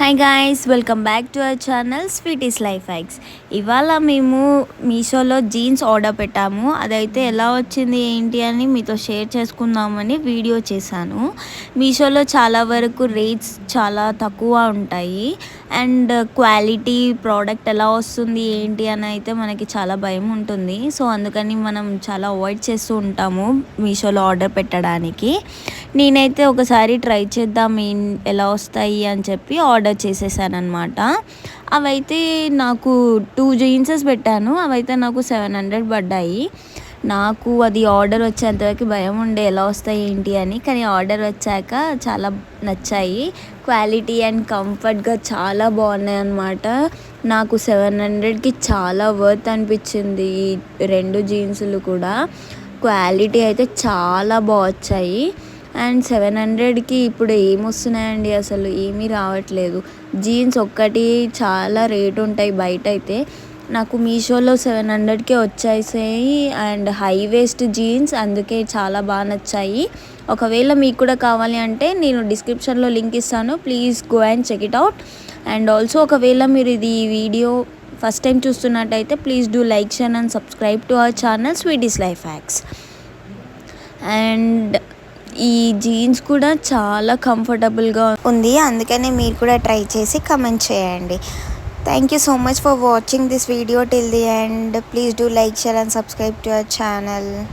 Hi guys welcome back to our channel sweeties life hacks ఇవాళ మేము మీషోలో jeans order పెట్టాము. అదైతే ఎలా వచ్చింది ఏంటి అని మీతో షేర్ చేసుకుందామని వీడియో చేశాను. మీషోలో చాలా వరకు రేట్స్ చాలా తక్కువ ఉంటాయి. అండ్ క్వాలిటీ ప్రోడక్ట్ ఎలా వస్తుంది ఏంటి అని అయితే మనకి చాలా భయం ఉంటుంది. సో అందుకని మనం చాలా అవాయిడ్ చేస్తూ ఉంటాము మీషోలో ఆర్డర్ పెట్టడానికి. నేనైతే ఒకసారి ట్రై చేద్దాం ఏం- ఎలా వస్తాయి అని చెప్పి ఆర్డర్ చేసేసానమాట అవైతే నాకు టూ జీన్సెస్ పెట్టాను. అవైతే నాకు సెవెన్ హండ్రెడ్ పడ్డాయి. నాకు అది ఆర్డర్ వచ్చేంతవరకు భయం ఉండే ఎలా వస్తాయి ఏంటి అని కానీ ఆర్డర్ వచ్చాక చాలా నచ్చాయి. క్వాలిటీ అండ్ కంఫర్ట్గా చాలా బాగున్నాయి అన్నమాట నాకు సెవెన్ హండ్రెడ్కి చాలా వర్త్ అనిపించింది ఈ రెండు జీన్సులు కూడా. క్వాలిటీ అయితే చాలా బాగా వచ్చాయి. అండ్ సెవెన్ హండ్రెడ్కి ఇప్పుడు ఏమొస్తున్నాయండి అసలు? ఏమీ రావట్లేదు. జీన్స్ ఒక్కటి చాలా రేట్ ఉంటాయి బయట అయితే నాకు మీషోలో సెవెన్ హండ్రెడ్కే వచ్చేసాయి అండ్ హై వేస్ట్ జీన్స్ అందుకే చాలా బాగా నచ్చాయి. ఒకవేళ మీకు కూడా కావాలి అంటే నేను డిస్క్రిప్షన్లో లింక్ ఇస్తాను. Please go and check it out. And also ఒకవేళ మీరు ఇది ఈ వీడియో ఫస్ట్ టైం చూస్తున్నట్టయితే please do like share and subscribe to our channel sweeties life hacks. And ఈ జీన్స్ కూడా చాలా కంఫర్టబుల్గా ఉంది. అందుకనే మీరు కూడా ట్రై చేసి కమెంట్ చేయండి. thank you so much for watching this video till the end. Please do like share and subscribe to our channel.